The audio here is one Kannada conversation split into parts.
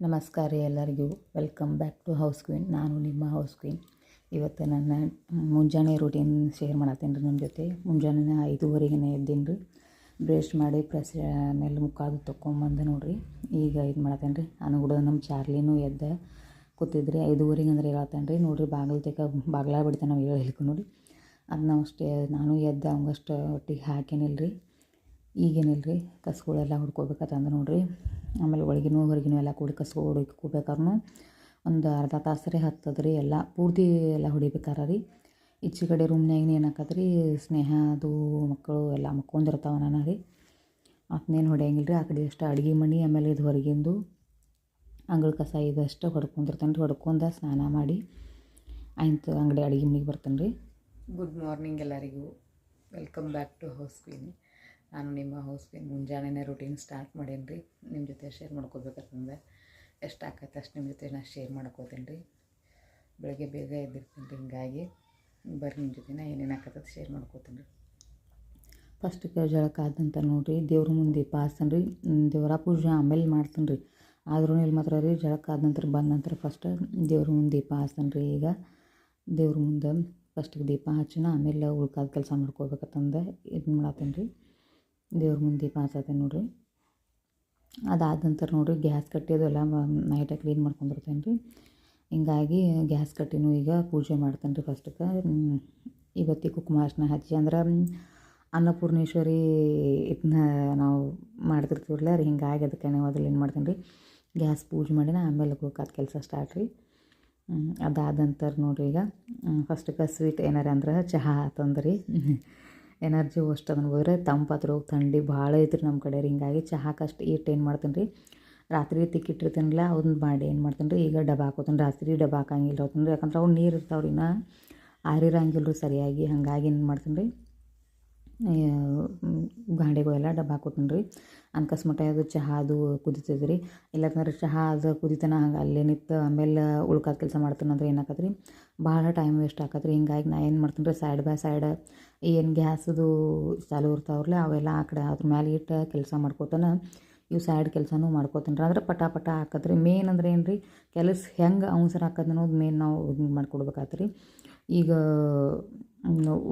ನಮಸ್ಕಾರ ಎಲ್ಲರಿಗೂ. Welcome back to house queen ನಾನು ನಿಮ್ಮ ಹೌಸ್ ಕ್ವೀನ್ ಇವತ್ತು ನನ್ನ ಮುಂಜಾನೆ ರೂಟೀನ್ ಶೇರ್ ಮಾಡತ್ತೀನಿ ರೀ ನಿಮ್ಮ ಜೊತೆ. ಮುಂಜಾನೆ ಐದೂವರೆಗೆ ಎದ್ದೀನಿ ರೀ. ಬ್ರಷ್ ಮಾಡಿ ಪ್ರೆಸ್ ಮೇಲೆ ಮುಕ್ಕಾದು ತೊಕೊಂಬಂದು ನೋಡಿರಿ. ಈಗ ಇದು ಮಾಡತ್ತೇನೆ ರೀ. ನಾನು ಕೂಡ ನಮ್ಮ ಚಾರ್ಲಿನೂ ಎದ್ದ ಕೂತಿದ್ರಿ. ಐದೂವರೆಗೆ ಅಂದ್ರೆ ಹೇಳತ್ತೇನೆ ರೀ. ನೋಡಿರಿ, ಬಾಗಿಲು ತೆಗ ಬಾಗ್ಲ ಬಿಡ್ತಾನೆ ನಾವು ಹೇಳಿ ನೋಡಿ ನಾವು ಅಷ್ಟೇ, ನಾನು ಎದ್ದ ಅವಂಗಷ್ಟು ಒಟ್ಟಿಗೆ ಹಾಕೇನಿಲ್ಲ ರೀ ಈಗೇನಿಲ್ಲ ರೀ ಕಸ್ಗಳೆಲ್ಲ ಹುಡ್ಕೋಬೇಕಂತಂದು ನೋಡಿರಿ. ಆಮೇಲೆ ಒಳಗಿನೂ ಹೊರಗಿನೂ ಎಲ್ಲ ಕೂಡಿ ಕಸ ಹೊಡ್ಕೋಬೇಕಾದ್ರೂ ಒಂದು ಅರ್ಧ ತಾಸು ರೀ ಹತ್ತದ ರೀ ಎಲ್ಲ. ಪೂರ್ತಿ ಎಲ್ಲ ಹೊಡಿಬೇಕಾರ ರೀ ಈಚೆ ಕಡೆ ರೂಮ್ನ್ಯಾಗಿನ ಏನಾಕತ್ತೆ ರೀ ಸ್ನೇಹ, ಅದು ಮಕ್ಕಳು ಎಲ್ಲ ಮಕ್ಕೊಂದಿರ್ತಾವೆ ನಾನು ರೀ ಅದನ್ನೇನು ಹೊಡೆಯಂಗಿಲ್ಲ ರೀ ಆ ಕಡೆ ಅಷ್ಟು ಅಡುಗೆ ಮನೆ, ಆಮೇಲೆ ಇದು ಹೊರಗಿಂದು ಅಂಗಳ ಕಸ ಇದಷ್ಟು ಹೊಡ್ಕೊಂಡಿರ್ತೇನೆ ರೀ ಹೊಡ್ಕೊಂಡ ಸ್ನಾನ ಮಾಡಿ ಆಯ್ತು ಅಂಗಡಿ ಅಡುಗೆ ಮನೆಗೆ ಬರ್ತೇನೆ ರೀ ಗುಡ್ ಮಾರ್ನಿಂಗ್ ಎಲ್ಲರಿಗೂ. Welcome back to house queen ನಾನು ನಿಮ್ಮ ಹೌಸ್ಗೆ ಮುಂಜಾನೆನೇ ಮುಂಜಾನೆ ರೂಟೀನ್ ಸ್ಟಾರ್ಟ್ ಮಾಡೇನಿ ರೀ ನಿಮ್ಮ ಜೊತೆ ಶೇರ್ ಮಾಡ್ಕೋಬೇಕಂತಂದ್ರೆ ಎಷ್ಟು ಆಗತ್ತೆ ಅಷ್ಟು ನಿಮ್ಮ ಜೊತೆ ನಾನು ಶೇರ್ ಮಾಡ್ಕೋತೀನಿ ರೀ ಬೆಳಗ್ಗೆ ಬೇಗ ಎದ್ದಿರ್ತೀನಿ ರೀ ಹಿಂಗಾಗಿ ಬರ್ರಿ ನಿಮ್ಮ ಜೊತೆ ಏನೇನು ಆಕತ್ತದ ಶೇರ್ ಮಾಡ್ಕೋತೀನಿ ರೀ ಫಸ್ಟ್ ಜಳಕ ಆದಂತ ನೋಡಿರಿ, ದೇವ್ರ ಮುಂದೆ ದೀಪ ರೀ ದೇವರ ಪೂಜೆ ಆಮೇಲೆ ಮಾಡ್ತೀನಿ ರೀ ಆದ್ರೂ ಇಲ್ಲಿ ಮಾತ್ರ ರೀ, ಜಳಕ ಆದ ನಂತರ ಬಂದ ನಂತರ ಫಸ್ಟ್ ದೇವ್ರ ಮುಂದೆ ದೀಪ ಹಾಸ್ತಾನೆ ರೀ ಈಗ ದೇವ್ರ ಮುಂದೆ ಫಸ್ಟಿಗೆ ದೀಪ ಹಚ್ಚಿನ, ಆಮೇಲೆ ಉಳ್ಕಾದ ಕೆಲಸ ಮಾಡ್ಕೋಬೇಕಂತಂದು ಇದು ಮಾಡತ್ತೀನಿ ರೀ ದೇವ್ರ ಮುಂದೆ ದೀಪ ನೋಡಿರಿ. ಅದಾದ ನಂತರ ನೋಡಿರಿ, ಗ್ಯಾಸ್ ಕಟ್ಟಿ ಅದೆಲ್ಲ ನೈಟೇ ಕ್ಲೀನ್ ಮಾಡ್ಕೊಂಡಿರ್ತೇನೆ ರೀ. ಹಿಂಗಾಗಿ ಗ್ಯಾಸ್ ಕಟ್ಟಿನೂ ಈಗ ಪೂಜೆ ಮಾಡ್ತೇನೆ ರೀ ಫಸ್ಟಿಗೆ ಇವತ್ತಿಗೆ ಕುಕುಮಾರ್ಶನ ಹಚ್ಚಿ ಅಂದ್ರೆ ಅನ್ನಪೂರ್ಣೇಶ್ವರಿ ಇದನ್ನ ನಾವು ಮಾಡ್ತಿರ್ತೀವಲ್ಲ ರೀ, ಹಿಂಗಾಗಿ ಅದಕ್ಕೆ ಮೊದಲು ಏನು ಮಾಡ್ತೇನೆ ರೀ, ಗ್ಯಾಸ್ ಪೂಜೆ ಮಾಡಿನ ಆಮೇಲೆ ಕುಕ್ಕಾದ ಕೆಲಸ ಸ್ಟಾರ್ಟ್ ರೀ. ಅದಾದ ನಂತರ ನೋಡಿರಿ ಈಗ ಫಸ್ಟಿಗೆ ಸ್ವೀಟ್ ಏನಾರ ಅಂದ್ರೆ ಚಹಾ ಆತಂದ್ರಿ ಎನರ್ಜಿ ಅಷ್ಟು ಅದನ್ನು ಹೋದ್ರೆ ತಂಪಾತ್ರ ಹೋಗಿ ಥಂಡಿ ಭಾಳ ಐತ್ರಿ ನಮ್ಮ ಕಡೆ ರೀ. ಹಿಂಗಾಗಿ ಚಹಾಕ್ಕೆ ಅಷ್ಟು ಇಟ್ಟು ಏನು ಮಾಡ್ತೀನಿ ರೀ? ರಾತ್ರಿ ತಿಕ್ಕಿಟ್ಟಿರ್ತೀನಲ್ಲ ಅವ್ನ ಮಾಡಿ ಏನು ಮಾಡ್ತೀನಿ ರೀ? ಈಗ ಡಬ್ಬ ಹಾಕೋತೀನಿ ರಾತ್ರಿ ಡಬ್ಬ ಹಾಕಂಗಿಲ್ಲ ಹೋಗ್ತೀನಿ ರೀ. ಯಾಕಂದ್ರೆ ಅವು ನೀರು ಇರ್ತಾವ್ರಿ ರೀ ನಾ ಆರಿರಂಗಿಲ್ಲ ರೀ ಸರಿಯಾಗಿ. ಹಾಗಾಗಿ ಏನು ಮಾಡ್ತೀನಿ ರೀ? ಗಾಂಡಿಗಳೆಲ್ಲ ಡಬ್ಬ ಹಾಕೋತೀನಿ ರೀ ಅನ್ಕಸ್ಮಟ ಅದು ಚಹಾ ಅದು ಕುದಿತದೆ ರೀ ಇಲ್ಲಕಂದ್ರೆ ಚಹಾ ಅದು ಕುದಿತನ ಹಂಗೆ ಅಲ್ಲೇ ನಿಂತು ಆಮೇಲೆ ಉಳ್ಕಾದ ಕೆಲಸ ಮಾಡ್ತೀನಿ ಅಂದ್ರೆ ಏನಾಕತ್ತೆ ರೀ ಭಾಳ ಟೈಮ್ ವೇಸ್ಟ್ ಆಕತ್ತೆ ರೀ ಹಿಂಗಾಗಿ ನಾ ಏನು ಮಾಡ್ತೀನಿ ರೀ ಸೈಡ್ ಬೈ ಸೈಡ್ ಏನು ಗ್ಯಾಸದು ಚಾಲು ಇರ್ತಾವ್ರಲ್ಲ, ಅವೆಲ್ಲ ಆ ಕಡೆ ಅದ್ರ ಮ್ಯಾಲೆ ಇಟ್ಟು ಕೆಲಸ ಮಾಡ್ಕೋತಾನೆ ಇವು ಸೈಡ್ ಕೆಲಸನೂ ಮಾಡ್ಕೋತೀನಿ ರೀ ಅಂದ್ರೆ ಪಟ ಪಟ ಹಾಕತ್ರಿ ಮೇನ್ ಅಂದ್ರೆ ಏನು ರೀ ಕೆಲಸ ಹೆಂಗೆ ಅವಸರ ಹಾಕದ್ ಅನ್ನೋದು ಮೇನ್ ನಾವು ಇದು ಮಾಡ್ಕೊಡ್ಬೇಕಾತ್ ರೀ ಈಗ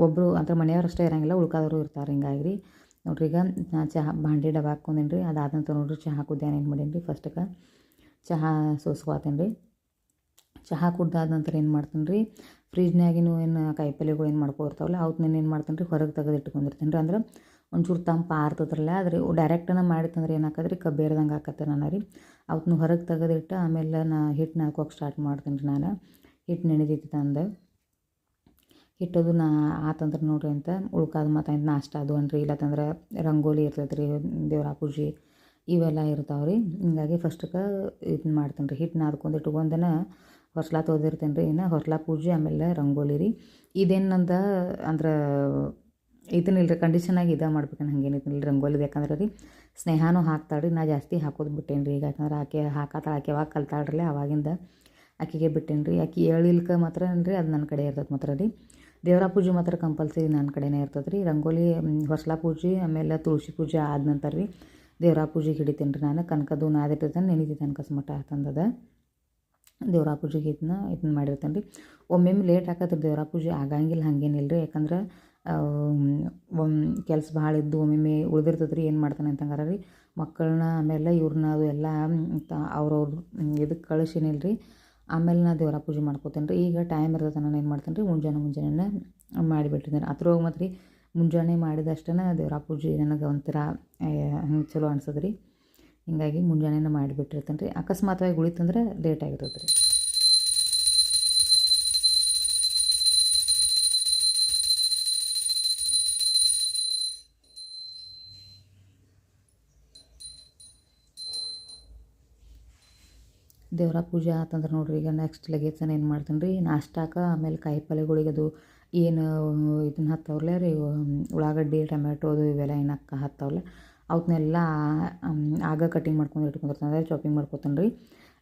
ಒಬ್ಬರು ಅಂದ್ರೆ ಮನೆಯವ್ರು ಅಷ್ಟೇ ಇರೋಂಗಿಲ್ಲ, ಉಳ್ಕಾದವರು ಇರ್ತಾರೆ ಹಿಂಗಾಗಿ ರೀ ನೋಡ್ರಿ ಈಗ ನಾ ಚಹಾ ಭಾಂಡೆ ಡಬ್ಬ ಹಾಕ್ಕೊಂಡೇನಿ ರೀ ಅದಾದ ನಂತರ ನೋಡ್ರಿ ಚಹಾ ಕುದ್ಯಾನ ಏನು ಮಾಡೀನಿ ರೀ ಫಸ್ಟಕ್ಕೆ ಚಹಾ ಸೋಸ್ಕೊತೇನೆ ರೀ ಚಹಾ ಕುಡ್ದಾದ ನಂತರ ಏನು ಮಾಡ್ತೀನಿ ರೀ ಫ್ರಿಜ್ನಾಗಿನೂ ಏನು ಕಾಯಿಪಲ್ಯಗಳು ಏನು ಮಾಡ್ಕೊರ್ತಾವಲ್ಲ ನಾನು ಏನು ಮಾಡ್ತೀನಿ ರೀ ಹೊರಗೆ ತೆಗೆದು ಇಟ್ಕೊಂಡಿರ್ತೀನಿ ರೀ ಅಂದ್ರೆ ಒಂಚೂರು ತಂಪು ಆರ್ತದ್ರಲ್ಲ, ಆದರೆ ಡೈರೆಕ್ಟನ ಮಾಡಿತ್ತಂದ್ರೆ ಏನಾಕತ್ತೆ ರೀ ಕಬ್ಬೇರ್ದಂಗೆ ಹಾಕತ್ತೆ ನಾನು ರೀ. ಅವತ್ತು ಹೊರಗೆ ತೆಗೆದಿಟ್ಟು ಆಮೇಲೆ ನಾ ಹಿಟ್ಟು ನಾಲ್ಕೋಕೆ ಸ್ಟಾರ್ಟ್ ಮಾಡ್ತೀನಿ ರೀ ನಾನು. ಹಿಟ್ಟು ನೆನೆದಿತ್ತು ತಂದು. ಹಿಟ್ಟದು ನಾ ಆತಂದ್ರೆ ನೋಡ್ರಿ ಅಂತ ಉಳ್ಕಾದ ಮತ್ತು ನಾಷ್ಟ ಅದು ಅನ್ರಿ. ಇಲ್ಲತ್ತಂದ್ರೆ ರಂಗೋಲಿ ಇರ್ತೈತೆ ರೀ ದೇವ್ರ ಪೂಜೆ ಇವೆಲ್ಲ ಇರ್ತಾವೆ ರೀ ಹಿಂಗಾಗಿ ಫಸ್ಟ್ಗೆ ಇದನ್ನ ಮಾಡ್ತೀನಿ ರೀ ಹಿಟ್ಟು ನಾದ್ಕೊಂಡು ಇಟ್ಕೊಂಡನ ಹೊಸ್ಲಾ ತೋದಿರ್ತೇನೆ ರೀ ಇನ್ನು ಹೊಸ್ಲಾ ಪೂಜೆ, ಆಮೇಲೆ ರಂಗೋಲಿ ರೀ. ಇದೇನು ನಂದ ಅಂದ್ರೆ ಇದನ್ನಿಲ್ಲ ರೀ ಕಂಡೀಷನಾಗಿ ಇದು ಹಂಗೇನು ಹಂಗೇನಿಲ್ಲ ರಂಗೋಲಿ ಬೇಕಂದ್ರೆ ರೀ ಸ್ನೇಹನೂ ಹಾಕ್ತಾಳೆ ರೀ ನಾ ಜಾಸ್ತಿ ಹಾಕೋದು ಬಿಟ್ಟೇನಿ ರೀ ಈಗ ಯಾಕಂದ್ರೆ ಆಕೆ ಹಾಕತ್ತಾಳೆ ಆಕೆ ಯಾವಾಗ ಕಲ್ತಾಳ್ರಿ ಅವಾಗಿಂದ ಆಕೆಗೆ ಬಿಟ್ಟೇನಿ ರೀ ಆಕೆ ಹೇಳಿಲ್ಕ ಮಾತ್ರ ರೀ ಅದು ನನ್ನ ಕಡೆ ಇರ್ತೈತೆ ಮಾತ್ರ ರೀ. ದೇವರ ಪೂಜೆ ಮಾತ್ರ ಕಂಪಲ್ಸರಿ ನನ್ನ ಕಡೆನೇ ಇರ್ತದೆ ರೀ. ರಂಗೋಲಿ ಹೊಸಲಾ ಪೂಜೆ, ಆಮೇಲೆ ತುಳಸಿ ಪೂಜೆ ಆದ ನಂತರ ರೀ ದೇವರ ಪೂಜೆಗೆ ಹಿಡಿತೀನಿ ರೀ ನಾನು. ಕನಕದು ನಾದಿಟ್ಟಿರ್ತೇನೆ ನೆನಿತೈತೆ ಅನ್ಕಸ್ಮಟ ತಂದದ. ದೇವರ ಪೂಜೆಗೆ ಇದನ್ನ ಇದನ್ನ ಮಾಡಿರ್ತೇನೆ ರೀ. ಒಮ್ಮೆಮ್ಮೆ ಲೇಟ್ ಆಕತ್ತೆ ದೇವರ ಪೂಜೆ ಆಗಂಗಿಲ್ಲ ಹಂಗೇನಿಲ್ಲ ರೀ ಯಾಕಂದ್ರೆ ಒಮ್ಮೆ ಕೆಲಸ ಭಾಳ ಇದ್ದು ಒಮ್ಮೊಮ್ಮೆ ಉಳಿದಿರ್ತದೆ ರೀ, ಏನು ಮಾಡ್ತಾನೆ ಅಂತಂಗಾರ ರೀ. ಮಕ್ಕಳನ್ನ ಆಮೇಲೆ ಇವ್ರನ್ನ ಅದು ಎಲ್ಲ ಅವ್ರವ್ರ ಇದಕ್ಕೆ ಕಳಿಸಿನಿಲ್ಲ ರೀ ಆಮೇಲೆ ನಾ ದೇವರ ಪೂಜೆ ಮಾಡ್ಕೋತೇನೆ ರೀ ಈಗ ಟೈಮ್ ಇರ್ತದೆ ನಾನು ಏನು ಮಾಡ್ತೇನೆ ರೀ ಮುಂಜಾನೆ ಮುಂಜಾನೆ ಮಾಡಿಬಿಟ್ಟಿದ್ದೇನೆ ಅದ್ರೊಳಗೆ ಮತ್ತು ರೀ ಮುಂಜಾನೆ ಮಾಡಿದಷ್ಟೇ ದೇವರ ಪೂಜೆ ನನಗೆ ಒಂಥರ ಹಂಗೆ ಚಲೋ ಅನ್ಸದ್ರಿ ಹೀಗಾಗಿ ಹಿಂಗಾಗಿ ಮುಂಜಾನೆ ಮಾಡಿಬಿಟ್ಟಿರ್ತೇನೆ ರೀ ಅಕಸ್ಮಾತ್ವಾಗಿ ಉಳಿತಂದ್ರೆ ಲೇಟ್ ಆಗಿರ್ತದೆ ರೀ ದೇವರ ಪೂಜೆ ಆತಂದ್ರೆ ನೋಡಿರಿ, ಈಗ ನೆಕ್ಸ್ಟ್ ಲಗೇಜ್ ಏನು ಮಾಡ್ತೀನಿ ರೀ, ನಾಷ್ಟಾಕ ಆಮೇಲೆ ಕಾಯಿ ಪಲ್ಯಗಳಿಗೆ ಅದು ಏನು ಇದನ್ನ ಹತ್ತವ್ರಲ್ಲ ರೀ, ಉಳ್ಳಾಗಡ್ಡಿ ಟೊಮೆಟೊ ಅದು ಇವೆಲ್ಲ ಏನು ಅಕ್ಕ ಹತ್ತವಲ್ಲ ಅವನ್ನೆಲ್ಲ ಆಗ ಕಟಿಂಗ್ ಮಾಡ್ಕೊಂಡು ಇಟ್ಕೊಂಡಿರ್ತೀನಿ ಅಂದರೆ ಚಾಪಿಂಗ್ ಮಾಡ್ಕೊತೀನಿ ರೀ.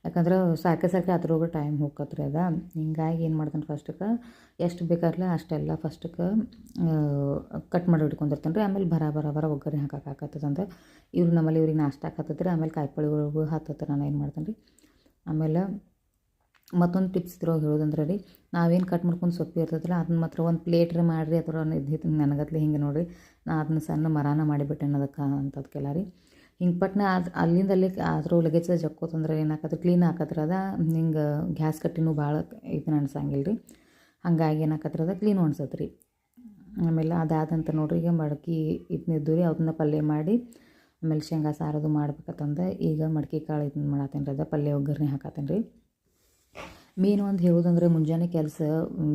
ಯಾಕಂದ್ರೆ ಸಾಕೆ ಸಾಕೆ ಅದ್ರೊಳಗೆ ಟೈಮ್ ಹೋಗತ್ತೆ ರೀ ಅದ. ಹಿಂಗಾಗಿ ಏನು ಮಾಡ್ತೀನಿ ಫಸ್ಟಕ್ಕೆ ಎಷ್ಟು ಬೇಕಾರಲ್ಲ ಅಷ್ಟೆಲ್ಲ ಫಸ್ಟಕ್ಕೆ ಕಟ್ ಮಾಡಿ ಇಟ್ಕೊಂಡಿರ್ತೀನಿ ರೀ. ಆಮೇಲೆ ಬರ ಬರ ಬರ ಒಗ್ಗರಣೆ ಹಾಕಕ್ಕೆ ಆಕತ್ತದ ಅಂತ ಇವ್ರು ನಮ್ಮಲ್ಲಿ ಇವ್ರಿಗೆ ನಾಷ್ಟ ಹಾಕತ್ತದ್ರಿ ಆಮೇಲೆ ಕಾಯಿಪಲ್ಯಗಳಿಗೂ ಹತ್ತತ್ತ ನಾನು ಏನು ಮಾಡ್ತೀನಿ ರೀ. ಆಮೇಲೆ ಮತ್ತೊಂದು ಟಿಪ್ಸ್ ಇದ್ರೊಳಗೆ ಹೇಳೋದಂದ್ರೆ ರೀ, ನಾವೇನು ಕಟ್ ಮಾಡ್ಕೊಂಡು ಸೊಪ್ಪು ಇರ್ತದಲ್ಲ ಅದನ್ನ ಮಾತ್ರ ಒಂದು ಪ್ಲೇಟ್ರೆ ಮಾಡಿರಿ ಅಥವಾ ಇದ್ದಿತ್ತು ನನಗತ್ಲೆ ಹಿಂಗೆ ನೋಡಿರಿ, ನಾ ಅದನ್ನ ಸಣ್ಣ ಮರಾನ ಮಾಡಿಬಿಟ್ಟೆ ಅದಕ್ಕೆ ಅಂತದಕ್ಕೆಲ್ಲ ರೀ. ಹಿಂಗೆ ಪಟ್ನೆ ಅದು ಅಲ್ಲಿಂದ ಅಲ್ಲಿ ಅದ್ರ ಲಗೇಜ್ ಜಕ್ಕೋತಂದ್ರೆ ಏನಾಕತ್ರಿ ಕ್ಲೀನ್ ಹಾಕತ್ರ ಅದ ಹಿಂಗೆ ಗ್ಯಾಸ್ ಕಟ್ಟಿನೂ ಭಾಳ ಇದು ಅನ್ಸಂಗಿಲ್ಲ ರೀ. ಹಂಗಾಗಿ ಏನಾಕತ್ರ ಅದ ಕ್ಲೀನ್ ಅನ್ಸತ್ತೆ ರೀ ಆಮೇಲೆ ಅದಾದಂತ ನೋಡ್ರಿ, ಈಗ ಮಡಕಿ ಇದನ್ನಿದ್ದು ರೀ ಅದನ್ನ ಪಲ್ಯ ಮಾಡಿ ಆಮೇಲೆ ಶೇಂಗಾ ಸಾರದು ಮಾಡ್ಬೇಕಂತಂದು ಈಗ ಮಡ್ಕೆ ಕಾಳು ಇದನ್ನ ಮಾಡತ್ತೇನೆ ರೀ ಅದ ಪಲ್ಯ ಒಗ್ಗರಣೆ ಹಾಕತ್ತೇನೆ ರೀ ಮೇನ್ ಒಂದು ಹೇಳೋದಂದ್ರೆ ಮುಂಜಾನೆ ಕೆಲಸ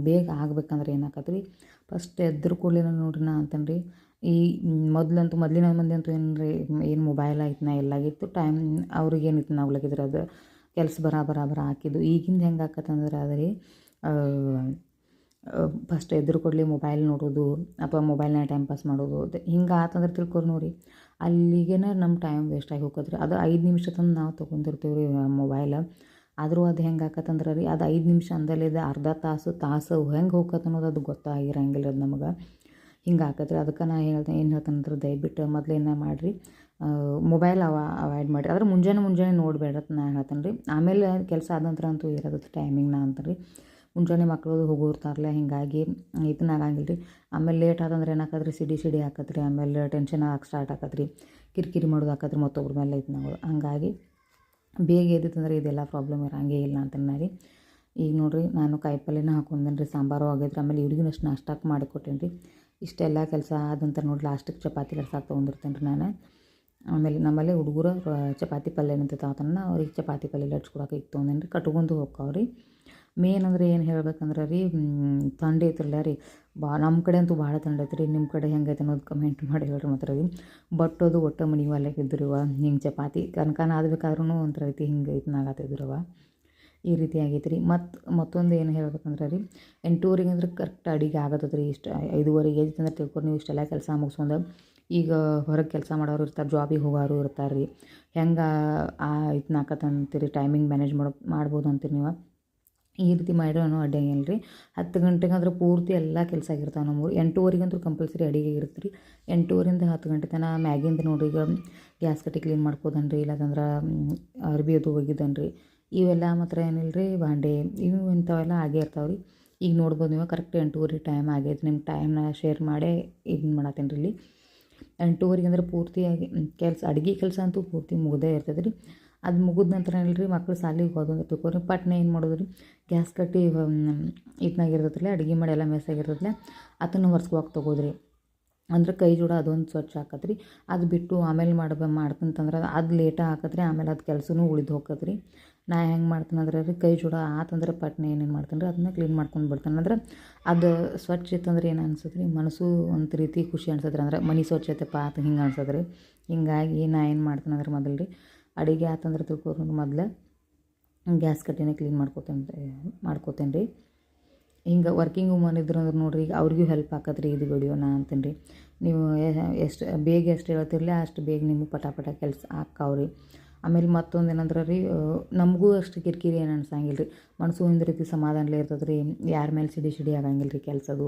ಬೇಗ ಆಗ್ಬೇಕಂದ್ರೆ ಏನಾಕತ್ತೆ ರೀ ಫಸ್ಟ್ ಎದ್ರ ಕೂಡಲೇ ನೋಡ್ರಿ ನಾ ರೀ ಈ ಮೊದಲಂತೂ ಮೊದಲಿನ ಮಂದಿ ಅಂತೂ ಏನು ರೀ ಏನು ಮೊಬೈಲ್ ಆಯ್ತು ನಾ ಎಲ್ಲಾಗಿತ್ತು ಟೈಮ್ ಅವ್ರಿಗೆ ಏನಿತ್ತು ನಾವ್ಲಾಗಿದ್ರೆ ಅದು ಕೆಲಸ ಬರ ಬರ ಬರ ಹಾಕಿದ್ದು. ಈಗಿಂದ ಹೆಂಗೆ ಅದು ರೀ ಫಸ್ಟ್ ಎದ್ರು ಕೊಡಲಿ ಮೊಬೈಲ್ ನೋಡೋದು ಅಥವಾ ಮೊಬೈಲ್ನಾಗ ಟೈಮ್ ಪಾಸ್ ಮಾಡೋದು ಹಿಂಗೆ ಆತಂದ್ರೆ ತಿಳ್ಕೊರು ನೋಡಿ ಅಲ್ಲಿಗೇನ ನಮ್ಮ ಟೈಮ್ ವೇಸ್ಟ್ ಆಗಿ ಹೋಗ್ತದ್ರಿ. ಅದು ಐದು ನಿಮಿಷ ತಂದು ನಾವು ತೊಗೊಂಡಿರ್ತೀವಿ ರೀ ಮೊಬೈಲ ಆದರೂ ಅದು ಹೆಂಗೆ ಆಕತ್ತಂದ್ರೆ ರೀ, ಅದು ಐದು ನಿಮಿಷ ಅಂದಲ್ಲಿದೆ ಅರ್ಧ ತಾಸು ತಾಸು ಹೆಂಗೆ ಹೋಗತ್ತೆ ಅನ್ನೋದು ಅದು ಗೊತ್ತಾಗಿರಂಗಿಲ್ಲ ಅದು ನಮಗೆ. ಹಿಂಗೆ ಆಕತ್ರಿ. ಅದಕ್ಕೆ ನಾ ಹೇಳ್ದೆ ಏನು ಹೇಳ್ತೇನೆ ದಯವಿಟ್ಟು ಮೊದಲೇನ ಮಾಡಿರಿ ಮೊಬೈಲ್ ಅವ ಅವಾಯ್ಡ್ ಮಾಡಿರಿ. ಆದ್ರೆ ಮುಂಜಾನೆ ಮುಂಜಾನೆ ನೋಡಬೇಡ ನಾ ಹೇಳ್ತೇನೆ ರೀ ಆಮೇಲೆ ಕೆಲಸ ಆದ ಅಂತೂ ಇರೋದು ಟೈಮಿಂಗ್ ನಾ ಅಂತ ರೀ ಮುಂಜಾನೆ ಮಕ್ಕಳು ಹೋಗೋರ್ತಾರಲ್ಲ, ಹೀಗಾಗಿ ಇದನ್ನ ಆಗಂಗಿಲ್ಲ ರೀ ಆಮೇಲೆ ಲೇಟ್ ಆದಂದ್ರೆ ಏನಾಕತ್ರಿ, ಸಿಡಿ ಸಿಡಿ ಹಾಕತ್ರಿ, ಆಮೇಲೆ ಟೆನ್ಷನ್ ಆಗಕ್ಕೆ ಸ್ಟಾರ್ಟ್ ಆಕತ್ರಿ ಕಿರಿಕಿರಿ ಮಾಡೋದು ಹಾಕತ್ರಿ ಮತ್ತೊಬ್ರ ಮೇಲೆ ಇದನ್ನ ಹಾಗಾಗಿ ಬೇಗ ಎದ್ದಿತ್ತಂದ್ರೆ ಇದೆಲ್ಲ ಪ್ರಾಬ್ಲಮ್ ಇರಂಗೇ ಇಲ್ಲ ಅಂತ ರೀ. ಈಗ ನೋಡಿರಿ, ನಾನು ಕಾಯಿ ಪಲ್ಯನ ಹಾಕೊಂಡೇನಿ ರೀ ಸಾಂಬಾರು ಆಗೈತ್ರಿ, ಆಮೇಲೆ ಇವ್ರಿಗೂ ಅಷ್ಟು ನಾಷ್ಟಕ್ಕೆ ಮಾಡಿಕೊಟ್ಟೇನಿ ರೀ ಇಷ್ಟೆಲ್ಲ ಕೆಲಸ ಆದಂತ ನೋಡಿ ಲಾಸ್ಟಿಗೆ ಚಪಾತಿ ಲಡ್ಸಾಕ ತೊಗೊಂಡಿರ್ತೇನೆ ರೀ ನಾನು. ಆಮೇಲೆ ನಮ್ಮಲ್ಲಿ ಹುಡುಗರು ಚಪಾತಿ ಪಲ್ಯ ಅಂತ ತಾತನ ಅವ್ರಿಗೆ ಚಪಾತಿ ಪಲ್ಯ ಲಡ್ಸ್ಕೊಡಕ್ಕೆ ಈಗ ತೊಗೊಂಡೇನಿ ರೀ ಕಟ್ಕೊಂಡು ಹೋಗ್ತಾವ್ರಿ ಮೇನ್ ಅಂದ್ರೆ ಏನು ಹೇಳ್ಬೇಕಂದ್ರೆ ರೀ ಥಂಡಿ ಐತ್ರಲ್ಲ ರೀ. ಬಾ ನಮ್ಮ ಕಡೆ ಅಂತೂ ಭಾಳ ಥಂಡಿ ಐತ್ರಿ ನಿಮ್ಮ ಕಡೆ ಹೆಂಗೈತೆ ಅನ್ನೋದು ಕಮೆಂಟ್ ಮಾಡಿ ಹೇಳ್ರಿ ಮಾತ್ರ ರೀ. ಬಟ್ ಅದು ಒಟ್ಟು ಮನೆ ಒಲೆಗಿದ್ರವ ಹಿಂಗೆ ಚಪಾತಿ, ಕನಕನ ಆದ್ಬೇಕಾದ್ರೂ ಒಂಥರ ರೀತಿ ಹಿಂಗೆ ಇದನ್ನಾಗತ್ತಿದ್ರವ ಈ ರೀತಿ ಆಗೈತೆ ರೀ. ಮತ್ತು ಮತ್ತೊಂದು ಏನು ಹೇಳ್ಬೇಕಂದ್ರೆ ರೀ ಎಂಟೂವರೆಗೆ ಅಂದ್ರೆ ಕರೆಕ್ಟ್ ಅಡಿಗೆ ಆಗತ್ತದ ರೀ. ಇಷ್ಟು ಐದುವರೆಗೆ ಅಂದ್ರೆ ತಿಳ್ಕೊಂಡು ನೀವು. ಇಷ್ಟೆಲ್ಲ ಕೆಲಸ ಮುಗಿಸ್ಕೊಂಡು ಈಗ ಹೊರಗೆ ಕೆಲಸ ಮಾಡೋರು ಇರ್ತಾರೆ ಜಾಬಿಗೆ ಹೋಗೋರು ಇರ್ತಾರೆ ರೀ. ಹೆಂಗೆ, ಆ ಇದನ್ನ ಆಕತ್ತಂತೀರಿ ಟೈಮಿಂಗ್ ಮ್ಯಾನೇಜ್ ಮಾಡೋ, ಮಾಡ್ಬೋದು ಅಂತೀರಿ ನೀವು. ಈ ರೀತಿ ಮಾಡಿರೋನು ಇಲ್ಲ ರೀ. ಹತ್ತು ಗಂಟೆಗೆ ಅಂದ್ರೆ ಪೂರ್ತಿ ಎಲ್ಲ ಕೆಲಸ ಆಗಿರ್ತಾವೆ ನಮ್ಮೂರು. ಎಂಟೂವರೆಗಂತೂ ಕಂಪಲ್ಸರಿ ಅಡಿಗೆ ಇರುತ್ತೆ ರೀ. ಎಂಟೂವರೆಯಿಂದ ಹತ್ತು ಗಂಟೆ ತನಕ ಮ್ಯಾಗಿಂದ ನೋಡಿ ಈಗ ಗ್ಯಾಸ್ ಕಟ್ಟಿ ಕ್ಲೀನ್ ಮಾಡ್ಕೋದನ್ರಿ ಇಲ್ಲ ಇಲ್ಲದಂದ್ರೆ ಅರ್ಬಿ ಅದು ಹೋಗಿದ್ದನ್ರಿ ಇವೆಲ್ಲ ಮಾತ್ರ ಏನಿಲ್ಲ ರೀ, ಬಾಂಡೆ, ಇವು ಇಂಥವೆಲ್ಲ ಆಗೇ ಇರ್ತಾವೆ ರೀ. ಈಗ ನೋಡ್ಬೋದು ನೀವು ಕರೆಕ್ಟ್ ಎಂಟೂವರೆ ಟೈಮ್ ಆಗೈತೆ. ನಿಮ್ಮ ಟೈಮ್ನ ಶೇರ್ ಮಾಡೇ ಇದನ್ನ ಮಾಡತ್ತೇನೆ ರೀ ಇಲ್ಲಿ. ಎಂಟೂವರೆಗೆ ಅಂದ್ರೆ ಪೂರ್ತಿಯಾಗಿ ಕೆಲಸ, ಅಡುಗೆ ಕೆಲಸ ಅಂತೂ ಪೂರ್ತಿ ಮುಗ್ದೇ ಇರ್ತದೆ ರೀ. ಅದು ಮುಗಿದ ನಂತರ ರೀ ಮಕ್ಳು ಶಾಲಿಗೆ ಹೋದಂಗೆ ತಿಳ್ಕೊರಿ ಪಟ್ನೆ ಏನು ಮಾಡೋದು ಗ್ಯಾಸ್ ಕಟ್ಟಿ ಇದನ್ನಾಗ ಅಡುಗೆ ಮಾಡಿ ಎಲ್ಲ ಮೆಸ್ಸಾಗಿರ್ತೈತಲ್ಲ ಅದನ್ನು ಒರ್ಸ್ಕೊಳಕ್ಕೆ ತೊಗೋದ್ರಿ. ಅಂದ್ರೆ ಕೈ ಜೋಡ ಅದೊಂದು ಸ್ವಚ್ಛ ಹಾಕತ್ರಿ. ಅದು ಬಿಟ್ಟು ಆಮೇಲೆ ಮಾಡ್ಬ ಮಾಡ್ತಂತಂದ್ರೆ ಅದು ಲೇಟ ಹಾಕತ್ರಿ, ಆಮೇಲೆ ಅದು ಕೆಲಸನೂ ಉಳಿದು ಹೋಗತ್ರಿ ನಾ ಹೆಂಗೆ ಮಾಡ್ತೀನಿ ಅಂದ್ರೆ ರೀ, ಕೈ ಜೋಡ ಆತಂದ್ರೆ ಪಟ್ನೆ ಏನೇನು ಮಾಡ್ತೀನಿ ರೀ ಅದನ್ನ ಕ್ಲೀನ್ ಮಾಡ್ಕೊಂಡು ಬಿಡ್ತಾನೆ. ಅಂದ್ರೆ ಅದು ಸ್ವಚ್ಛ ಇತ್ತಂದ್ರೆ ಏನು ಅನ್ಸುತ್ತೆ ರೀ ಮನಸ್ಸು ಒಂದು ರೀತಿ ಖುಷಿ ಅನ್ಸತ್ತೆ ರೀ ಅಂದ್ರೆ ಮನೆ ಸ್ವಚ್ಛತೆಪ್ಪ ಆತ ಹಿಂಗೆ ಅನ್ಸತ್ತೆ ರೀ ಹಿಂಗಾಗಿ ನಾ ಏನು ಮಾಡ್ತೀನಿ ಅಂದ್ರೆ ಮೊದಲು ರೀ ಅಡುಗೆ ಆತಂದ್ರೆ ತಿಳ್ಕೊಂಡು ಮೊದಲು ಗ್ಯಾಸ್ ಕಟ್ಟಿನೇ ಕ್ಲೀನ್ ಮಾಡ್ಕೊತೇನೆ ಮಾಡ್ಕೋತೇನೆ ರೀ. ಹಿಂಗೆ ವರ್ಕಿಂಗ್ ವುಮನ್ ಇದ್ರು ಅಂದ್ರೆ ನೋಡಿರಿ, ಈಗ ಅವ್ರಿಗೂ ಹೆಲ್ಪ್ ಆಗತ್ತೆ ರೀ ಇದು ವಿಡಿಯೋ ನಾ ಅಂತೇನೆ ರೀ. ನೀವು ಎಷ್ಟು, ಬೇಗ ಎಷ್ಟು ಹೇಳ್ತಿರಲಿ ಅಷ್ಟು ಬೇಗ ನಿಮ್ಗೆ ಪಟಾಪಟ ಪಟ ಕೆಲಸ ಆಕ್ಕಾವ್ರಿ ಆಮೇಲೆ ಮತ್ತೊಂದು ಏನಂದ್ರೆ ರೀ ನಮಗೂ ಅಷ್ಟು ಕಿರಿಕಿರಿ ಏನು ಅನ್ಸಂಗಿಲ್ಲ ರೀ ಮನಸ್ಸು ಒಂದು ರೀತಿ ಸಮಾಧಾನಲೇ ಇರ್ತದೆ ರೀ ಯಾರ ಮೇಲೆ ಸಿಡಿ ಸಿಡಿ ಆಗಂಗಿಲ್ಲ ರೀ ಕೆಲಸದು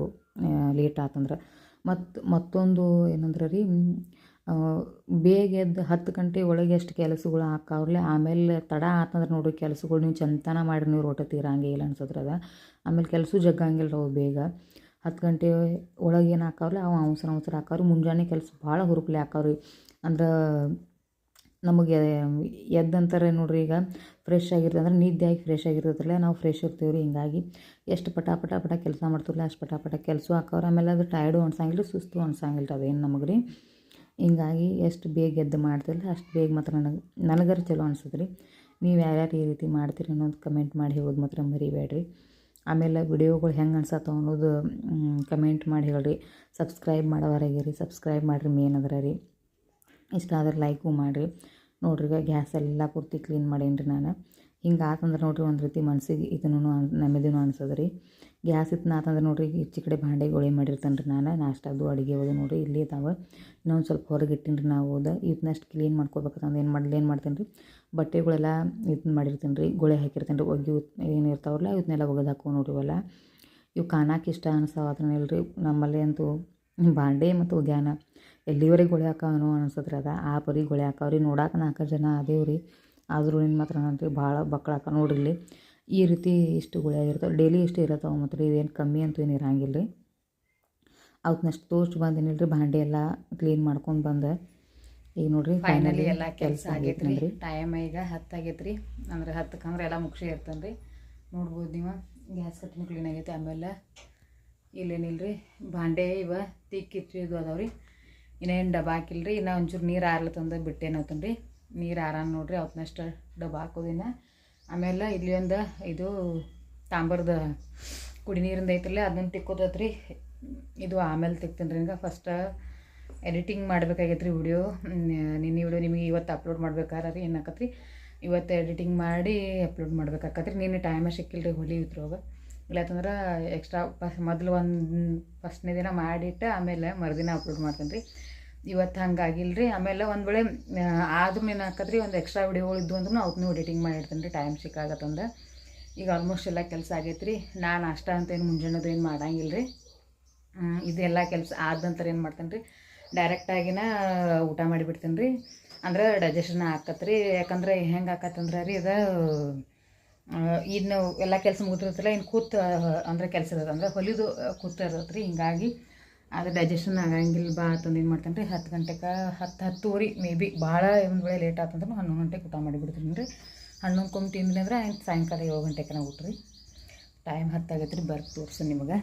ಲೇಟ್ ಆತಂದ್ರೆ. ಮತ್ತು ಮತ್ತೊಂದು ಏನಂದ್ರೆ ರೀ ಬೇಗ ಎದ್ದು ಹತ್ತು ಗಂಟೆ ಒಳಗೆ ಎಷ್ಟು ಕೆಲಸಗಳು ಆಕ್ಕಾವ್ರಲೆ ಆಮೇಲೆ ತಡ ಆತಂದ್ರೆ ನೋಡಿರಿ ಕೆಲಸಗಳು ನೀವು ಚಂತನ ಮಾಡಿ ನೀವು ರೋಟ ತೀರಂಗೇ ಇಲ್ಲ ಅನ್ಸತ್ರಿ ಅದ. ಆಮೇಲೆ ಕೆಲಸ ಜಗ್ಗಂಗಿಲ್ಲ ಅವು ಬೇಗ. ಹತ್ತು ಗಂಟೆ ಒಳಗೆ ಏನು ಹಾಕವ್ರಲ್ಲ ಅವು ಅವಸರ ಅವಸರ ಹಾಕವ್ರಿ. ಮುಂಜಾನೆ ಕೆಲಸ ಭಾಳ ಹುರುಪ್ಲೆ ಹಾಕವ್ರಿ. ಅಂದ್ರೆ ನಮಗೆ ಎದ್ದಂತಾರೆ ನೋಡ್ರಿ ಈಗ ಫ್ರೆಶ್ ಆಗಿರ್ತದೆ ಅಂದ್ರೆ ಆಗಿ ಫ್ರೆಶ್ ಆಗಿರ್ತೈತಲ್ಲ ನಾವು ಫ್ರೆಶ್ ಇರ್ತೀವಿ ರೀ ಹಿಂಗಾಗಿ ಎಷ್ಟು ಪಟ ಪಟ ಪಟ ಕೆಲಸ ಮಾಡ್ತಿರಲ್ಲ ಅಷ್ಟು ಪಟ ಪಟ ಕೆಲಸ ಹಾಕವ್ರೆ. ಆಮೇಲೆ ಅದು ಟಯರ್ಡು ಅನ್ಸಂಗಿಲ್ಲ ಸುಸ್ತು ಅನ್ಸಂಗಿಲ್ಲ ಅದೇನು ನಮಗೆ ರೀ ಹಿಂಗಾಗಿ ಎಷ್ಟು ಬೇಗ ಎದ್ದು ಮಾಡ್ತಿಲ್ಲ ಅಷ್ಟು ಬೇಗ ಮಾತ್ರ ನನಗೆ, ನನಗರ ಚಲೋ ಅನ್ಸುತ್ತೆ ರೀ ನೀವು ಯಾರ್ಯಾರು ಈ ರೀತಿ ಮಾಡ್ತೀರಿ ಅನ್ನೋದು ಕಮೆಂಟ್ ಮಾಡಿ ಹೇಳೋದು ಮಾತ್ರ ಮರಿಬೇಡ್ರಿ. ಆಮೇಲೆ ವಿಡಿಯೋಗಳು ಹೆಂಗೆ ಅನ್ಸತ್ತವ ಅನ್ನೋದು ಕಮೆಂಟ್ ಮಾಡಿ ಹೇಳ್ರಿ. ಸಬ್ಸ್ಕ್ರೈಬ್ ಮಾಡೋವರೆಗೆ ಸಬ್ಸ್ಕ್ರೈಬ್ ಮಾಡಿರಿ ಮೇನ್ ಅದರ ರೀ ಇಷ್ಟ ಆದ್ರೆ ಲೈಕು ಮಾಡಿರಿ. ನೋಡ್ರಿ ಈಗ ಗ್ಯಾಸ್ ಎಲ್ಲ ಪೂರ್ತಿ ಕ್ಲೀನ್ ಮಾಡೇನಿ ರೀ ನಾನು. ಹಿಂಗೆ ಆತಂದ್ರೆ ನೋಡಿರಿ ಒಂದು ರೀತಿ ಮನಸ್ಸಿಗೆ ಇದನ್ನು ನೆಮ್ಮದಿನೂ ಅನ್ಸೋದು ರೀ ಗ್ಯಾಸ್ ಆತಂದ್ರೆ ನೋಡಿರಿ ಈಚೆ ಕಡೆ ಭಾಂಡೆ ಗೋಳಿ ಮಾಡಿರ್ತಾನೆ ರೀ ನಾನು ನಾಷ್ಟಾದ್ದು ಅಡುಗೆ ಹೋದ ನೋಡಿರಿ ಇಲ್ಲಿ ಇದಾವೆ. ಇನ್ನೊಂದು ಸ್ವಲ್ಪ ಹೊರಗೆ ಇಟ್ಟಿನಿ ರೀ ನಾವು ಹೋದ. ಇದನ್ನಷ್ಟು ಕ್ಲೀನ್ ಮಾಡ್ಕೋಬೇಕಂದ್ರೆ ಏನು ಮಾಡಲಿ ಏನು ಮಾಡ್ತೀನಿ ರೀ ಬಟ್ಟೆಗಳೆಲ್ಲ ಇದನ್ನ ಮಾಡಿರ್ತೀನಿ ರೀ ಗೋಳೆ ಹಾಕಿರ್ತೀನಿ ರೀ ಒಗ್ಗಿ ಏನು ಇರ್ತಾವಲ್ಲ ಇದನ್ನೆಲ್ಲ ಒಗೆದು ಹಾಕೋ ನೋಡ್ರಿ ಇವೆಲ್ಲ. ಇವು ಕಾಣಕ್ಕೆ ಇಷ್ಟ ಅನ್ಸಾವ ಅದನ್ನ ರೀ ನಮ್ಮಲ್ಲಿ ಅಂತೂ ಬಾಂಡೆ ಮತ್ತು ಒಗ್ಯಾನ ಎಲ್ಲಿವರೆಗೆ ಗುಳೆ ಹಾಕವನೋ ಅನ್ಸತ್ರಿ ಅದ. ಆ ಪರಿ ಗುಳೆ ಹಾಕವ್ರಿ. ನೋಡಾಕ ನಾಲ್ಕು ಜನ ಅದೇವ್ರಿ ಆದರೂ ಏನು ಮಾತ್ರ ರೀ ಭಾಳ ಬಕ್ಕಳಾಕ ನೋಡ್ರಿ ಈ ರೀತಿ ಇಷ್ಟು ಗುಳಿಯಾಗಿರ್ತಾವೆ ಡೈಲಿ ಇಷ್ಟು ಇರತ್ತವೆ ಮತ್ತು ರೀ ಇದೇನು ಕಮ್ಮಿ ಅಂತೂ ಏನು ಇರಂಗಿಲ್ಲ ರೀ ಅವತ್ತನ್ನಷ್ಟು ತೋಸ್ಟ್ ಬಂದೇನಿಲ್ಲ ರೀ ಭಾಂಡೆ ಎಲ್ಲ ಕ್ಲೀನ್ ಮಾಡ್ಕೊಂಡು ಬಂದೆ. ಈಗ ನೋಡ್ರಿ ಫೈನಲಿ ಎಲ್ಲ ಕೆಲಸ ಆಗೈತೆ ರೀ ಟೈಮ್ ಈಗ ಹತ್ತು ರೀ ಅಂದ್ರೆ ಹತ್ತಕ್ಕೆ ಅಂದ್ರೆ ಎಲ್ಲ ಮುಗಿಸಿ ಇರ್ತಾನೆ ರೀ ನೋಡ್ಬೋದು ನೀವು. ಗ್ಯಾಸ್ ಕಟ್ಟಿನ ಕ್ಲೀನ್ ಆಗೈತೆ. ಆಮೇಲೆ ಇಲ್ಲೇನಿಲ್ಲ ರೀ ಭಾಂಡೆ ಇವ ಇದು ಅದಾವ ರೀ ಇನ್ನೇನು ಡಬ್ಬ ಹಾಕಿಲ್ಲ ರೀ ಇನ್ನು ಒಂಚೂರು ನೀರು ಆರ್ಲತ್ತಂದು ರೀ ನೀರು ಆರಾನ ನೋಡ್ರಿ. ಅವತ್ತನ್ನಷ್ಟು ಡಬ್ಬ ಹಾಕೋದಿನ ಆಮೇಲೆ ಇಲ್ಲಿ ಒಂದು ಇದು ತಾಂಬರ್ದ ಕುಡಿ ನೀರಿಂದ ಐತಲ್ಲ, ಅದನ್ನ ತಿಕ್ಕೋದತ್ರಿ ಇದು ಆಮೇಲೆ ತಿಕ್ತೀನಿ ರೀ ಹಿಂಗೆ ಫಸ್ಟ್ ಎಡಿಟಿಂಗ್ ಮಾಡ್ಬೇಕಾಗೈತೆ ವಿಡಿಯೋ ನಿನ್ನೆ ವಿಡಿಯೋ ನಿಮಗೆ ಇವತ್ತು ಅಪ್ಲೋಡ್ ಮಾಡ್ಬೇಕಾರೆ ರೀ ಏನಾಕತ್ರಿ? ಇವತ್ತು ಎಡಿಟಿಂಗ್ ಮಾಡಿ ಅಪ್ಲೋಡ್ ಮಾಡ್ಬೇಕಾಕತ್ರಿ. ನಿನ್ನೆ ಟೈಮ ಸಿಕ್ಕಿಲ್ಲ ರೀ ಹೊಲಿ ಇದ್ರೊಳಗೆ. ಇಲ್ಲತ್ತಂದ್ರೆ ಎಕ್ಸ್ಟ್ರಾ ಫಸ್ಟ್ ಮೊದಲು ಒಂದು ಫಸ್ಟ್ನೇ ದಿನ ಮಾಡಿಟ್ಟು ಆಮೇಲೆ ಮರುದಿನ ಅಪ್ಲೋಡ್ ಮಾಡ್ತೀನಿ ರೀ ಇವತ್ತು ಹಂಗಾಗಿಲ್ಲ ರೀ ಆಮೇಲೆ ಒಂದು ವೇಳೆ ಆದ್ರೂ ಹಾಕದ್ರಿ ಒಂದು ಎಕ್ಸ್ಟ್ರಾ ವಿಡಿಯೋಗಳು ಇದ್ದು ಅಂದ್ರೂ ಅವತ್ತೂ ಎಡಿಟಿಂಗ್ ಮಾಡಿರ್ತೀನಿ ರೀ ಟೈಮ್ ಸಿಕ್ಕಾಗತ್ತಂದ್ರೆ ಈಗ ಆಲ್ಮೋಸ್ಟ್ ಎಲ್ಲ ಕೆಲಸ ಆಗೈತೆ ರೀ ನಾನು ಅಷ್ಟ ಅಂತೇನು ಮುಂಜಾನೆದು ಏನು ಮಾಡಂಗಿಲ್ಲ ರೀ ಇದೆಲ್ಲ ಕೆಲಸ ಆದ ನಂತರ ಏನು ಮಾಡ್ತೇನೆ ರೀ ಡೈರೆಕ್ಟಾಗಿನ ಊಟ ಮಾಡಿಬಿಡ್ತೀನಿ ರೀ ಅಂದ್ರೆ ಡೈಜೆಷನ್ ಆಗತ್ತೆ ರೀ ಯಾಕಂದ್ರೆ ಹೆಂಗೆ ಆಕತ್ತಂದ್ರೆ ರೀ ಇದು ನಾವು ಎಲ್ಲ ಕೆಲಸ ಮುಗಿದಿರ್ತಲ್ಲ ಇನ್ನು ಕೂತ್, ಅಂದ್ರೆ ಕೆಲಸ ಇರೋದು ಅಂದರೆ ಹೊಲಿದು ಕೂತ್ ಇರತ್ತೆ ರೀ ಹಿಂಗಾಗಿ ಅದು ಡೈಜೆಷನ್ ಆಗಂಗಿಲ್ಲ ಬಾ ಅಂತಂದು ಏನು ಮಾಡ್ತೇನೆ ರೀ ಹತ್ತು ಗಂಟೆಗೆ ಹತ್ತು, ಹತ್ತುವರೆ ಮೇ ಬಿ ಭಾಳ ಒಂದು ವೇಳೆ ಲೇಟ್ ಆತಂದ್ರೆ ಹನ್ನೊಂದು ಗಂಟೆಗೆ ಊಟ ಮಾಡಿಬಿಡ್ತೀನಿ ರೀ ಹನ್ನೊಂದು ಕೊಂಬು ತಿಂದಿನಿ ಅಂದ್ರೆ ಸಾಯಂಕಾಲ ಏಳು ಗಂಟೆಗೆ ನಾವು ಊಟ್ರಿ. ಟೈಮ್ ಹತ್ತಾಗೈತೆ ರೀ ಬರ್ತು ತೋರಿಸಿ ನಿಮಗೆ.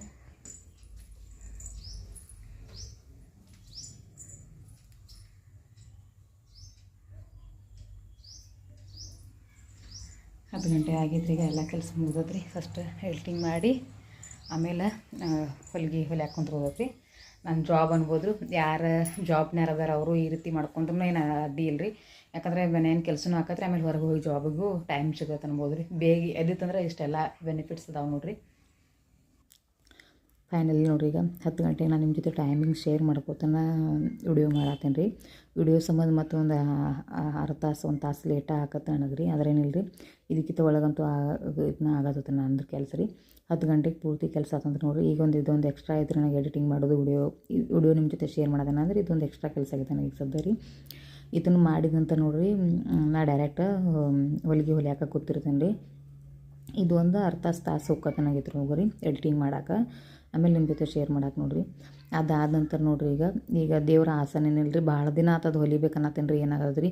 ಹತ್ತು ಗಂಟೆ ಆಗೈತ್ರಿ ಈಗ ಎಲ್ಲ ಕೆಲಸ ಮುಗ್ದತ್ರಿ. ಫಸ್ಟ್ ಹೆಲ್ಟಿಂಗ್ ಮಾಡಿ, ಆಮೇಲೆ ಹೊಲಿಗೆ ಹೊಲಿ ಹಾಕ್ಕೊಂತ ನನ್ನ ಜಾಬ್ ಅನ್ಬೋದು ಯಾರ ಜಾಬ್ನಾರ ಅದಾರ ಅವರು ಈ ರೀತಿ ಮಾಡ್ಕೊಂಡ್ರೂ ಏನು ಅಡ್ಡಿ ಇಲ್ಲ ರೀ ಯಾಕಂದರೆ ಮನೇನು ಕೆಲಸನೂ ಹಾಕತ್ರಿ ಆಮೇಲೆ ಹೊರಗೆ ಹೋಗಿ ಜಾಬಿಗೂ ಟೈಮ್ ಸಿಗುತ್ತೆ ಅನ್ಬೋದು ರೀ ಬೇಗ ಎದ್ದಿತ್ತಂದ್ರೆ ಇಷ್ಟೆಲ್ಲ ಬೆನಿಫಿಟ್ಸ್ ಅದಾವೆ ನೋಡ್ರಿ. ಫೈನಲಿ ನೋಡ್ರಿ, ಈಗ ಹತ್ತು ಗಂಟೆಗೆ ನಾನು ನಿಮ್ಮ ಜೊತೆ ಟೈಮಿಂಗ್ ಶೇರ್ ಮಾಡ್ಕೋತನ ವಿಡಿಯೋ ಮಾಡತ್ತೇನೆ ರೀ. ವಿಡಿಯೋ ಸಂಬಂಧ ಮತ್ತೊಂದು ಅರ್ಧ ತಾಸು, ಒಂದು ತಾಸು ಲೇಟ ಹಾಕತ್ತೆ ಅನ್ನೋದು ರೀ ಅದ್ರೇನಿಲ್ಲ ರೀ ಇದಕ್ಕಿಂತ ಒಳಗಂತೂ ಇದನ್ನ ಆಗತ್ತೆ ನಂದು ಕೆಲಸ ರೀ. ಹತ್ತು ಗಂಟೆಗೆ ಪೂರ್ತಿ ಕೆಲಸ ಆತಂದ್ರೆ ನೋಡಿರಿ. ಈಗ ಒಂದು ಇದೊಂದು ಎಕ್ಸ್ಟ್ರಾ ಇದ್ರೆ ನನಗೆ ಎಡಿಟಿಂಗ್ ಮಾಡೋದು ವಿಡಿಯೋ ವಿಡಿಯೋ ನಿಮ್ಮ ಜೊತೆ ಶೇರ್ ಮಾಡೋದೇನ ಅಂದರೆ ಇದೊಂದು ಎಕ್ಸ್ಟ್ರಾ ಕೆಲಸ ಆಗಿದೆ ನನಗೆ ಸದ್ಯ ರೀ. ಇದನ್ನು ಮಾಡಿದಂತ ನೋಡ್ರಿ ನಾ ಡೈರೆಕ್ಟ್ ಹೊಲಿಗೆ ಹೊಲಿಯಾಕ ಕೂತಿರ್ತೇನೆ ರೀ ಇದು ಒಂದು ಅರ್ಧ ತಾಸು ನನಗಿದ್ರು ಹೋಗ್ರಿ ಎಡಿಟಿಂಗ್ ಮಾಡಕ್ಕೆ ಆಮೇಲೆ ನಿಮ್ಮ ಜೊತೆ ಶೇರ್ ಮಾಡಕ್ಕೆ ನೋಡಿರಿ. ಅದಾದ ನಂತರ ನೋಡಿರಿ ಈಗ ಈಗ ದೇವ್ರ ಆಸನ ಏನಿಲ್ಲ ರೀ ಭಾಳ ದಿನ ಆತದ ಹೊಲಿಬೇಕು ಅನ್ನತ್ತೇನೆ ರೀ ಏನಾಗತ್ತೆ ರೀ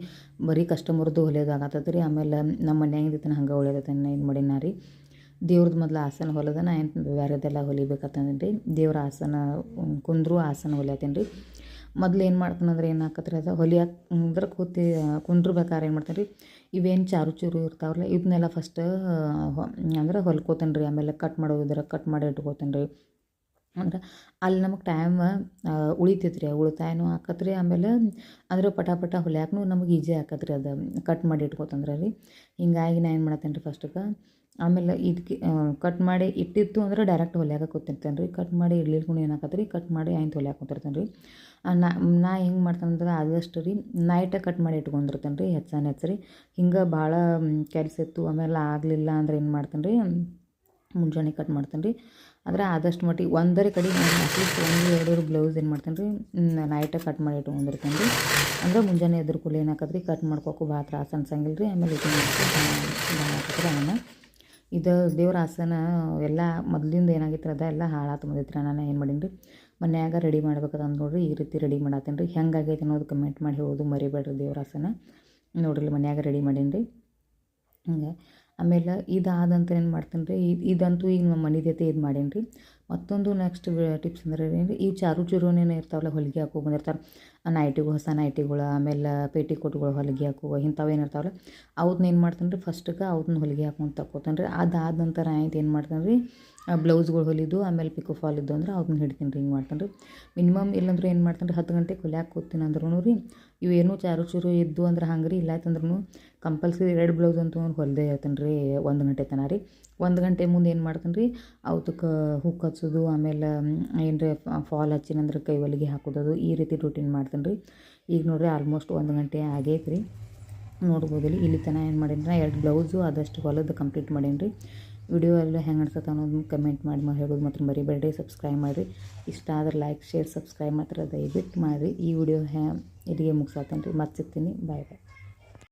ಬರೀ ಕಸ್ಟಮರ್ದು ಹೊಲಿಯೋದಾಗತ್ತದ ರೀ ಆಮೇಲೆ ನಮ್ಮ ಮನ್ಯಾಗಿದ್ದಿನ ಹಂಗೆ ಹೊಲಿಯೋದತ್ತೇನೆ ಏನು ಮಾಡಿನ ರೀ. ದೇವ್ರದ್ದು ಮೊದಲು ಆಸನ ಹೊಲದ ನಾ ಏನು ಬೇರೆದೆಲ್ಲ ಹೊಲಿಬೇಕತ್ತೇನು ರೀ ದೇವ್ರ ಆಸನ, ಕುಂದ್ರು ಆಸನ ಹೊಲಿಯತ್ತೇನೆ ರೀ ಮೊದ್ಲು ಏನು ಮಾಡ್ತಾನೆ ಅಂದ್ರೆ ಏನು ಹಾಕತ್ರಿ ಅದು? ಹೊಲಿಯಾಕ ಅಂದ್ರೆ ಕೂತಿ ಕುಂದ್ರಬೇಕಾದ್ರೆ ಏನು ಮಾಡ್ತೇನೆ ರೀ ಇವೇನು ಚಾರು ಚೂರು ಇರ್ತಾವಲ್ಲ ಇದನ್ನೆಲ್ಲ ಫಸ್ಟ್ ಅಂದ್ರೆ ಹೊಲ್ಕೋತೇನೆ ರೀ ಆಮೇಲೆ ಕಟ್ ಮಾಡೋದಿದ್ರೆ ಕಟ್ ಮಾಡಿ ಇಟ್ಕೋತೇನೆ ರೀ ಅಂದ್ರೆ ಅಲ್ಲಿ ನಮಗೆ ಟೈಮ್ ಉಳಿತೈತೆ ರೀ ಉಳಿತಾಯನೂ ಆಕತ್ತೆ ರೀ ಆಮೇಲೆ ಅಂದ್ರೆ ಪಟ ಪಟ ಹೊಲ್ಯಾಕೂ ನಮಗೆ ಈಜಿ ಆಕತ್ತೆ ರೀ ಅದು. ಕಟ್ ಮಾಡಿ ಇಟ್ಕೋತಂದ್ರೆ ರೀ. ಹಿಂಗಾಗಿ ನಾ ಏನು ಮಾಡತ್ತೇನೆ ರೀ ಫಸ್ಟಿಗೆ ಆಮೇಲೆ ಇದಕ್ಕೆ ಕಟ್ ಮಾಡಿ ಇಟ್ಟಿತ್ತು ಅಂದ್ರೆ ಡೈರೆಕ್ಟ್ ಹೊಲಿಯಾಕ ಕೂತಿರ್ತೇನೆ ರೀ ಕಟ್ ಮಾಡಿ ಇಡ್ಲಿಕ್ಕೂ ಏನಾಕತ್ತೆ ರೀ ಕಟ್ ಮಾಡಿ ಆಯ್ತು ಹೊಲ್ಯಾಕ ಕೂತಿರ್ತೇನೆ ರೀ ನಾ ನಾ ಹೆಂಗೆ ಮಾಡ್ತೇನೆ ಅಂದ್ರೆ ಆದಷ್ಟು ರೀ ನೈಟೇ ಕಟ್ ಮಾಡಿ ಇಟ್ಕೊಂಡಿರ್ತೇನೆ ರೀ ಹೆಚ್ಚಾನ ಹೆಚ್ಚು ರೀ. ಹಿಂಗೆ ಭಾಳ ಕೆಲಸ ಇತ್ತು. ಆಮೇಲೆ ಆಗಲಿಲ್ಲ ಅಂದ್ರೆ ಏನು ಮಾಡ್ತೇನೆ ರೀ ಮುಂಜಾನೆ ಕಟ್ ಮಾಡ್ತೇನೆ ರೀ ಆದರೆ ಆದಷ್ಟು ಮಟ್ಟಿಗೆ ಒಂದರ ಕಡೆ ನಾನು ಅಟ್ಲೀಸ್ಟ್ ಒಂದು ಎರಡು ಬ್ಲೌಸ್ ಏನು ಮಾಡ್ತೇನೆ ರೀ ನೈಟೇ ಕಟ್ ಮಾಡಿ ಇಟ್ಕೊಂಡಿರ್ತೇನೆ ರೀ ಅಂದ್ರೆ ಮುಂಜಾನೆ ಎದ್ರ ಕೂಡಲೇ ಏನಾಕತ್ರಿ ಕಟ್ ಮಾಡ್ಕೋಕು ಭಾಳ ತ್ರಾಸ ಅನ್ಸಂಗಿಲ್ಲ ರೀ ಆಮೇಲೆ ಇದು ಮಾಡ್ತೀವಿ ಅನ್ನ. ಇದು ದೇವ್ರ ಆಸನ ಎಲ್ಲ ಮೊದಲಿಂದ ಏನಾಗಿತ್ತು ಅದ? ಎಲ್ಲ ಹಾಳಾತು ಬಂದಿತ್ತು ನಾನು ಏನು ಮಾಡೀನಿ ರೀ ಮನ್ಯಾಗ ರೆಡಿ ಮಾಡ್ಬೇಕಂತ ನೋಡ್ರಿ. ಈ ರೀತಿ ರೆಡಿ ಮಾಡತ್ತೇನೆ ರೀ ಹೆಂಗಾಗೈತೆ ಅನ್ನೋದು ಕಮೆಂಟ್ ಮಾಡಿ ಹೇಳೋದು ಮರಿಬೇಡ್ರಿ ದೇವ್ರ ಆಸನ. ನೋಡ್ರಿ ಮನ್ಯಾಗ ರೆಡಿ ಮಾಡೀನಿ ರೀ ಹಂಗೆ. ಆಮೇಲೆ ಇದಾದಂತ ಏನು ಮಾಡ್ತೇನೆ ರೀ, ಇದು, ಇದಂತೂ ಈಗ ನಮ್ಮ ಮನೆ ಜೊತೆ ಇದು ಮಾಡೀನಿ ರೀ. ಮತ್ತೊಂದು ನೆಕ್ಸ್ಟ್ ಟಿಪ್ಸ್ ಅಂದ್ರೆ ಏನು ಈ ಚಾರು ಚೂರುನೇನು ಇರ್ತಾವಲ್ಲ ಹೊಲಿಗೆ ಹಾಕೋ ಬಂದಿರ್ತಾರೆ ನೈಟಿಗಳು ಹೊಸ ನೈಟಿಗಳು ಆಮೇಲೆ ಪೇಟಿಕೋಟ್ಗಳು ಹೊಲಿಗೆ ಹಾಕುವ ಇಂಥವು ಏನು ಇರ್ತಾವಲ್ಲ ಅವನ್ನ ಏನು ಮಾಡ್ತೇನೆ ರೀ ಫಸ್ಟ್ಗೆ ಅವ್ದನ್ನ ಹೊಲಿಗೆ ಹಾಕೊಂಡು ತಕ್ಕೋತೇನೆ ರೀ. ಅದಾದ ನಂತರ ಆಯ್ತು ಏನು ಮಾಡ್ತಾನೆ ರೀ ಬ್ಲೌಸ್ಗಳು ಹೊಲಿದು, ಆಮೇಲೆ ಪಿಕೋ ಫಾಲ್ ಇದ್ದು ಅಂದ್ರೆ ಅದನ್ನ ಹಿಡ್ತೀನಿ ರೀ, ಹಿಂಗೆ ಮಾಡ್ತಾನೆ ರೀ. ಮಿನಿಮಮ್ ಇಲ್ಲಂದ್ರೆ ಏನು ಮಾಡ್ತಾನೆ ರೀ, ಹತ್ತು ಗಂಟೆಗೆ ಹೊಲಿಯಾಕೆ ಕೂತೀನಿ ಅಂದ್ರೂ ರೀ ಇವೇನು ಚಾರು ಚೂರು ಇದ್ದು ಅಂದ್ರೆ ಹಂಗೆ ರೀ ಇಲ್ಲಾಯ್ತಂದ್ರೂ ಕಂಪಲ್ಸರಿ ಎರಡು ಬ್ಲೌಸ್ ಅಂತೂ ಹೊಲ್ದೇ ಹೇಳ್ತಾನೆ ರೀ ಒಂದು ಗಂಟೆ ತನಕ ರೀ. ಒಂದು ಗಂಟೆ ಮುಂದೆ ಏನು ಮಾಡ್ತೇನೆ ರೀ ಅವಕ್ಕೆ ಹುಕ್ ಹಚ್ಚೋದು, ಆಮೇಲೆ ಏನರ ಫಾಲ್ ಹಚ್ಚಿನಂದ್ರೆ ಕೈ ಹೊಲಿಗೆ ಹಾಕೋದು ಈ ರೀತಿ ರೂಟೀನ್ ಮಾಡ್ತೇನೆ ರೀ ಈಗ ನೋಡ್ರಿ ಆಲ್ಮೋಸ್ಟ್ ಒಂದು ಗಂಟೆ ಆಗೈತೆ ರೀ. ನೋಡ್ಬೋದು ಇಲ್ಲಿ ತನಕ ಏನು ಮಾಡೀನಿ ರೀ ಎರಡು ಬ್ಲೌಸು ಆದಷ್ಟು ಹೊಲದ್ದು ಕಂಪ್ಲೀಟ್ ಮಾಡೀನಿ ರೀ. ವಿಡಿಯೋ ಎಲ್ಲ ಹೆಂಗೆ ಅನ್ಸುತ್ತೆ ಅನ್ನೋದು ಕಮೆಂಟ್ ಮಾಡಿ ಮಾಡಿ ಹೇಳೋದು ಮಾತ್ರ ಮರಿಬೇಡ್ರಿ ಸಬ್ಸ್ಕ್ರೈಬ್ ಮಾಡಿರಿ. ಇಷ್ಟ ಆದ್ರೆ ಲೈಕ್ ಶೇರ್ ಸಬ್ಸ್ಕ್ರೈಬ್ ಮಾತ್ರ ದಯವಿಟ್ಟು ಮಾಡಿರಿ. ಈ ವಿಡಿಯೋ ಹ್ಯಾ ఇది ముగిసాతంటే మచ్చికి తిని బాయ్ బాయ్